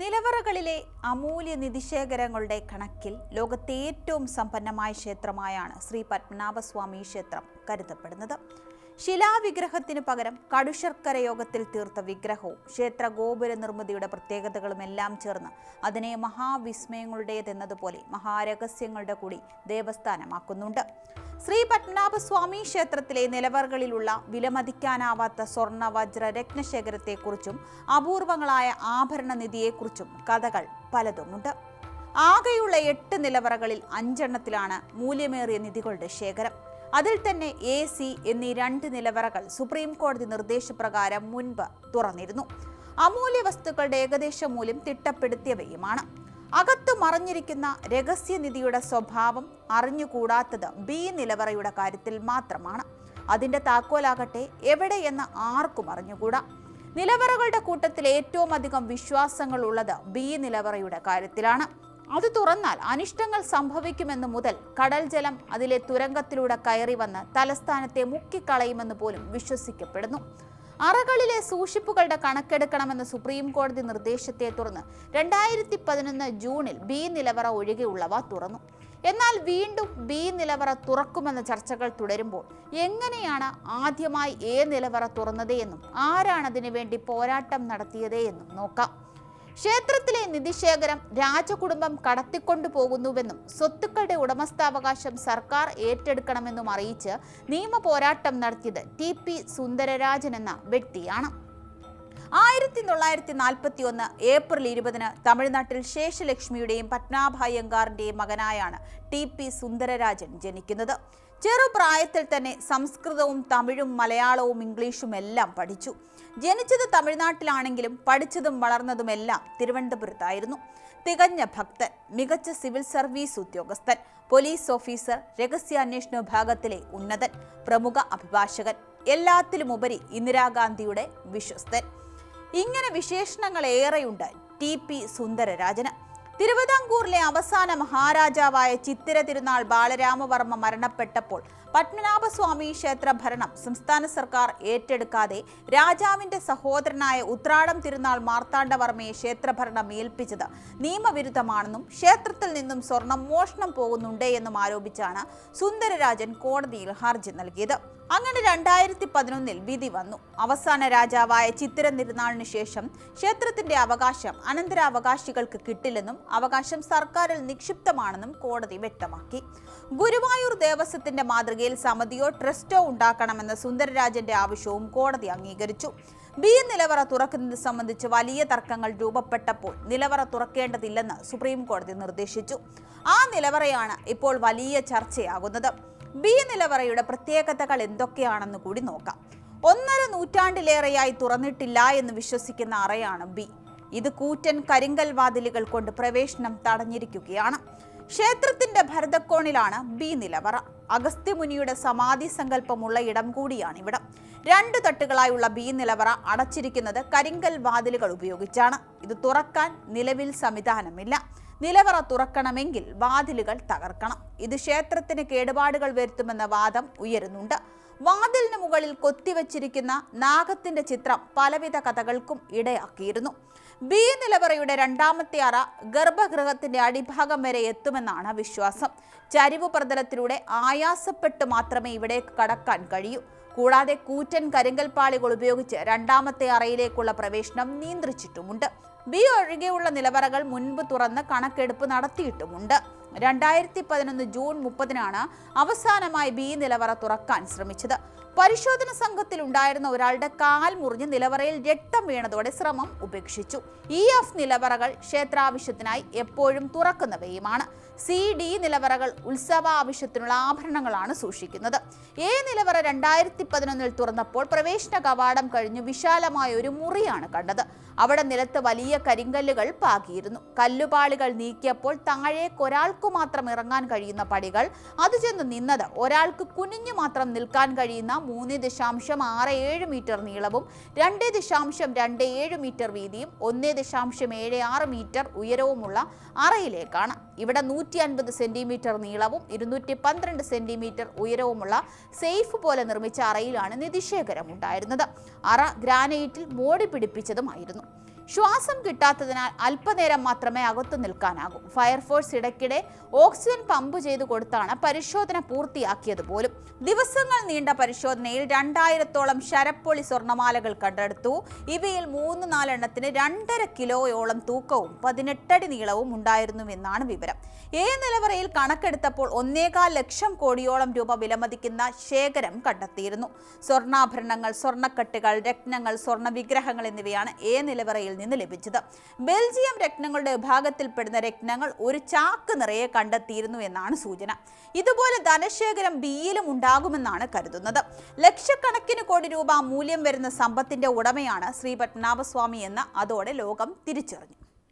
നിലവറകളിലെ അമൂല്യ നിധിശേഖരങ്ങളുടെ കണക്കിൽ ലോകത്തെ ഏറ്റവും സമ്പന്നമായ ക്ഷേത്രമായാണ് ശ്രീ പത്മനാഭസ്വാമി ക്ഷേത്രം കരുതപ്പെടുന്നത്. ശിലാവിഗ്രഹത്തിന് പകരം കടുശർക്കര യോഗത്തിൽ തീർത്ത വിഗ്രഹവും ക്ഷേത്ര ഗോപുര നിർമ്മിതിയുടെ പ്രത്യേകതകളും എല്ലാം ചേർന്ന് അതിനെ മഹാവിസ്മയങ്ങളുടേതെന്നതുപോലെ മഹാരഹസ്യങ്ങളുടെ കൂടി ദേവസ്ഥാനമാക്കുന്നുണ്ട്. ശ്രീ പത്മനാഭസ്വാമി ക്ഷേത്രത്തിലെ നിലവറകളിലുള്ള വിലമതിക്കാനാവാത്ത സ്വർണ വജ്ര രത്നശേഖരത്തെക്കുറിച്ചും അപൂർവങ്ങളായ ആഭരണ നിധിയെക്കുറിച്ചും കഥകൾ പലതുമുണ്ട്. ആകെയുള്ള എട്ട് നിലവറകളിൽ അഞ്ചെണ്ണത്തിലാണ് മൂല്യമേറിയ നിധികളുടെ ശേഖരം. അതിൽ തന്നെ എ സി എന്നീ രണ്ട് നിലവറകൾ സുപ്രീം കോടതി നിർദ്ദേശപ്രകാരം മുൻപ് തുറന്നിരുന്നു. അമൂല്യ വസ്തുക്കളുടെ ഏകദേശ മൂല്യം തിട്ടപ്പെടുത്തിയവയുമാണ്. അകത്തു മറഞ്ഞിരിക്കുന്ന രഹസ്യനിധിയുടെ സ്വഭാവം അറിഞ്ഞുകൂടാത്തത് ബി നിലവറയുടെ കാര്യത്തിൽ മാത്രമാണ്. അതിന്റെ താക്കോലാകട്ടെ എവിടെയെന്ന് ആർക്കും അറിഞ്ഞുകൂടാ. നിലവറകളുടെ കൂട്ടത്തിൽ ഏറ്റവും അധികം വിശ്വാസങ്ങൾ ഉള്ളത് ബി നിലവറയുടെ കാര്യത്തിലാണ്. അത് തുറന്നാൽ അനിഷ്ടങ്ങൾ സംഭവിക്കുമെന്ന് മുതൽ കടൽ ജലം അതിലെ തുരങ്കത്തിലൂടെ കയറി വന്ന് തലസ്ഥാനത്തെ മുക്കിക്കളയുമെന്ന് പോലും വിശ്വസിക്കപ്പെടുന്നു. അറകളിലെ സൂക്ഷിപ്പുകളുടെ കണക്കെടുക്കണമെന്ന സുപ്രീം കോടതി നിർദ്ദേശത്തെ തുടർന്ന് രണ്ടായിരത്തി പതിനൊന്ന് ജൂണിൽ ബി നിലവറ ഒഴികെയുള്ളവ തുറന്നു. എന്നാൽ വീണ്ടും ബി നിലവറ തുറക്കുമെന്ന ചർച്ചകൾ തുടരുമ്പോൾ എങ്ങനെയാണ് ആദ്യമായി എ നിലവറ തുറന്നത് എന്നും ആരാണ് വേണ്ടി പോരാട്ടം നടത്തിയത് എന്നും നോക്കാം. ക്ഷേത്രത്തിലെ നിധിശേഖരം രാജകുടുംബം കടത്തിക്കൊണ്ടു പോകുന്നുവെന്നും സ്വത്തുക്കളുടെ ഉടമസ്ഥാവകാശം സർക്കാർ ഏറ്റെടുക്കണമെന്നും അറിയിച്ച് നിയമ പോരാട്ടം നടത്തിയത് ടി പി സുന്ദരരാജൻ എന്ന വ്യക്തിയാണ്. ആയിരത്തി തൊള്ളായിരത്തി നാൽപ്പത്തി ഒന്ന് ഏപ്രിൽ ഇരുപതിന് തമിഴ്നാട്ടിൽ ശേഷലക്ഷ്മിയുടെയും പത്മനാഭയ്യങ്കാറിന്റെയും മകനായാണ് ടി പി സുന്ദരരാജൻ ജനിക്കുന്നത്. ചെറുപ്രായത്തിൽ തന്നെ സംസ്കൃതവും തമിഴും മലയാളവും ഇംഗ്ലീഷും എല്ലാം പഠിച്ചു. ജനിച്ചത് തമിഴ്നാട്ടിലാണെങ്കിലും പഠിച്ചതും വളർന്നതുമെല്ലാം തിരുവനന്തപുരത്തായിരുന്നു. തികഞ്ഞ ഭക്തൻ മികച്ച സിവിൽ സർവീസ് ഉദ്യോഗസ്ഥൻ പോലീസ് ഓഫീസർ രഹസ്യാന്വേഷണ വിഭാഗത്തിലെ ഉന്നതൻ പ്രമുഖ അഭിഭാഷകൻ എല്ലാത്തിലുമുപരി ഇന്ദിരാഗാന്ധിയുടെ വിശ്വസ്തൻ. ഇങ്ങനെ വിശേഷണങ്ങൾ ഏറെയുണ്ട് ടി പി സുന്ദരരാജന്. തിരുവിതാംകൂറിലെ അവസാന മഹാരാജാവായ ചിത്തിര തിരുനാൾ ബാലരാമവർമ്മ മരണപ്പെട്ടപ്പോൾ പത്മനാഭസ്വാമി ക്ഷേത്ര ഭരണം സംസ്ഥാന സർക്കാർ ഏറ്റെടുക്കാതെ രാജാവിന്റെ സഹോദരനായ ഉത്രാടം തിരുനാൾ മാർത്താണ്ഡവർമ്മയെ ക്ഷേത്രഭരണം ഏൽപ്പിച്ചത് നിയമവിരുദ്ധമാണെന്നും ക്ഷേത്രത്തിൽ നിന്നും സ്വർണം മോഷണം പോകുന്നുണ്ട് എന്നും ആരോപിച്ചാണ് സുന്ദരരാജൻ കോടതിയിൽ ഹർജി നൽകിയത്. അങ്ങനെ രണ്ടായിരത്തി പതിനൊന്നിൽ വിധി വന്നു. അവസാന രാജാവായ ചിത്തിര തിരുനാളിന് ശേഷം ക്ഷേത്രത്തിന്റെ അവകാശം അനന്തരാവകാശികൾക്ക് കിട്ടില്ലെന്നും അവകാശം സർക്കാരിൽ നിക്ഷിപ്തമാണെന്നും കോടതി വ്യക്തമാക്കി. ഗുരുവായൂർ ദേവസ്വത്തിന്റെ മാതൃകയിൽ സമിതിയോ ട്രസ്റ്റോ ഉണ്ടാക്കണമെന്ന സുന്ദരരാജന്റെ ആവശ്യവും കോടതി അംഗീകരിച്ചു. ബി നിലവറ തുറക്കുന്നത് സംബന്ധിച്ച് വലിയ തർക്കങ്ങൾ രൂപപ്പെട്ടപ്പോൾ നിലവറ തുറക്കേണ്ടതില്ലെന്ന് സുപ്രീം കോടതി നിർദ്ദേശിച്ചു. ആ നിലവറയാണ് ഇപ്പോൾ വലിയ ചർച്ചയാകുന്നത്. ബി നിലവറയുടെ പ്രത്യേകതകൾ എന്തൊക്കെയാണെന്ന് കൂടി നോക്കാം. ഒന്നര നൂറ്റാണ്ടിലേറെയായി തുറന്നിട്ടില്ല എന്ന് വിശ്വസിക്കുന്ന അറയാണ് ബി. ഇത് കൂറ്റൻ കരിങ്കൽ വാതിലുകൾ കൊണ്ട് പ്രവേശനം തടഞ്ഞിരിക്കുകയാണ്. ക്ഷേത്രത്തിന്റെ ഭരതക്കോണിലാണ് ബി നിലവറ. അഗസ്ത്യമുനിയുടെ സമാധി സങ്കല്പമുള്ള ഇടം കൂടിയാണ് ഇവിടം രണ്ട് തട്ടുകളായുള്ള ബി നിലവറ അടച്ചിരിക്കുന്നത് കരിങ്കൽ വാതിലുകൾ ഉപയോഗിച്ചാണ്. ഇത് തുറക്കാൻ നിലവിൽ സംവിധാനമില്ല. നിലവറ തുറക്കണമെങ്കിൽ വാതിലുകൾ തകർക്കണം. ഇത് ക്ഷേത്രത്തിന് കേടുപാടുകൾ വരുത്തുമെന്ന വാദം ഉയരുന്നുണ്ട്. വാതിലിന് മുകളിൽ കൊത്തിവച്ചിരിക്കുന്ന നാഗത്തിന്റെ ചിത്രം പലവിധ കഥകൾക്കും ഇടയാക്കിയിരുന്നു. ബി. നിലവറയുടെ രണ്ടാമത്തെ അറ ഗർഭഗൃഹത്തിന്റെ അടിഭാഗം വരെ എത്തുമെന്നാണ് വിശ്വാസം. ചരിവ് പ്രതലത്തിലൂടെ ആയാസപ്പെട്ട് മാത്രമേ ഇവിടേക്ക് കടക്കാൻ കഴിയൂ. കൂടാതെ കൂറ്റൻ കരിങ്കൽപ്പാളികൾ ഉപയോഗിച്ച് രണ്ടാമത്തെ അറയിലേക്കുള്ള പ്രവേശനം നിയന്ത്രിച്ചിട്ടുമുണ്ട്. ബി ഒഴികെയുള്ള നിലവറകൾ മുൻപ് തുറന്ന് കണക്കെടുപ്പ് നടത്തിയിട്ടുമുണ്ട്. രണ്ടായിരത്തി പതിനൊന്ന് ജൂൺ മുപ്പതിനാണ് അവസാനമായി ബി നിലവറ തുറക്കാൻ ശ്രമിച്ചത്. പരിശോധന സംഘത്തിൽ ഉണ്ടായിരുന്ന ഒരാളുടെ കാൽ മുറിഞ്ഞ് നിലവറയിൽ രക്തം വീണതോടെ ശ്രമം ഉപേക്ഷിച്ചു. ഇ എഫ് നിലവറകൾ ക്ഷേത്രാവശ്യത്തിനായി എപ്പോഴും തുറക്കുന്നവയുമാണ്. സി ഡി നിലവറകൾ ഉത്സവ ആവശ്യത്തിനുള്ള ആഭരണങ്ങളാണ് സൂക്ഷിക്കുന്നത്. എ നിലവറ രണ്ടായിരത്തി പതിനൊന്നിൽ തുറന്നപ്പോൾ പ്രവേശന കവാടം കഴിഞ്ഞ് വിശാലമായ ഒരു മുറിയാണ് കണ്ടത്. അവിടെ നിലത്ത് വലിയ കരിങ്കല്ലുകൾ പാകിയിരുന്നു. കല്ലുപാളികൾ നീക്കിയപ്പോൾ താഴേക്ക് ഒരാൾക്കു മാത്രം ഇറങ്ങാൻ കഴിയുന്ന പടികൾ? അത് ചെന്ന് നിന്നത് ഒരാൾക്ക് കുനിഞ്ഞു മാത്രം നിൽക്കാൻ കഴിയുന്ന മൂന്ന് ദശാംശം ആറ് ഏഴ് മീറ്റർ നീളവും രണ്ട് ദശാംശം രണ്ട് ഏഴ് മീറ്റർ വീതിയും ഒന്ന് ദശാംശം ഏഴ് ആറ് മീറ്റർ ഉയരവുമുള്ള അറയിലേക്കാണ്. ഇവിടെ നൂറ്റി അൻപത് സെന്റിമീറ്റർ നീളവും ഇരുന്നൂറ്റി പന്ത്രണ്ട് സെന്റിമീറ്റർ ഉയരവുമുള്ള സേഫ് പോലെ നിർമ്മിച്ച അറയിലാണ് നിധിശേഖരം ഉണ്ടായിരുന്നത്. അറ ഗ്രാനൈറ്റിൽ മോടി പിടിപ്പിച്ചതുമായിരുന്നു. ശ്വാസം കിട്ടാത്തതിനാൽ അല്പനേരം മാത്രമേ അകത്തു നിൽക്കാനാകൂ. ഫയർഫോഴ്സ് ഇടയ്ക്കിടെ ഓക്സിജൻ പമ്പ് ചെയ്തു കൊടുത്താണ് പരിശോധന പൂർത്തിയാക്കിയത് പോലും. ദിവസങ്ങൾ നീണ്ട പരിശോധനയിൽ രണ്ടായിരത്തോളം ശരപ്പൊളി സ്വർണമാലകൾ കണ്ടെടുത്തു. ഇവയിൽ മൂന്ന് നാലെണ്ണത്തിന് രണ്ടര കിലോയോളം തൂക്കവും പതിനെട്ടടി നീളവും ഉണ്ടായിരുന്നുവെന്നാണ് വിവരം. ഏ നിലവറയിൽ കണക്കെടുത്തപ്പോൾ ഒന്നേകാൽ ലക്ഷം കോടിയോളം രൂപ വിലമതിക്കുന്ന ശേഖരം കണ്ടെത്തിയിരുന്നു. സ്വർണാഭരണങ്ങൾ സ്വർണക്കെട്ടുകൾ രത്നങ്ങൾ സ്വർണ വിഗ്രഹങ്ങൾ എന്നിവയാണ് എ നിലവറയിൽ നിന്ന് ലഭിച്ചത്. ബെൽജിയം രത്നങ്ങളുടെ വിഭാഗത്തിൽപ്പെടുന്ന രത്നങ്ങൾ ഒരു ചാക്ക് നിറയെ കണ്ടെത്തിയിരുന്നു എന്നാണ് സൂചന. ഇതുപോലെ ധനശേഖരം ബിയിലും ഉണ്ടാകുമെന്നാണ് കരുതുന്നത്. ലക്ഷക്കണക്കിന് കോടി രൂപ മൂല്യം വരുന്ന സമ്പത്തിന്റെ ഉടമയാണ് ശ്രീ പത്മനാഭസ്വാമി എന്ന് അതോടെ ലോകം തിരിച്ചറിഞ്ഞു.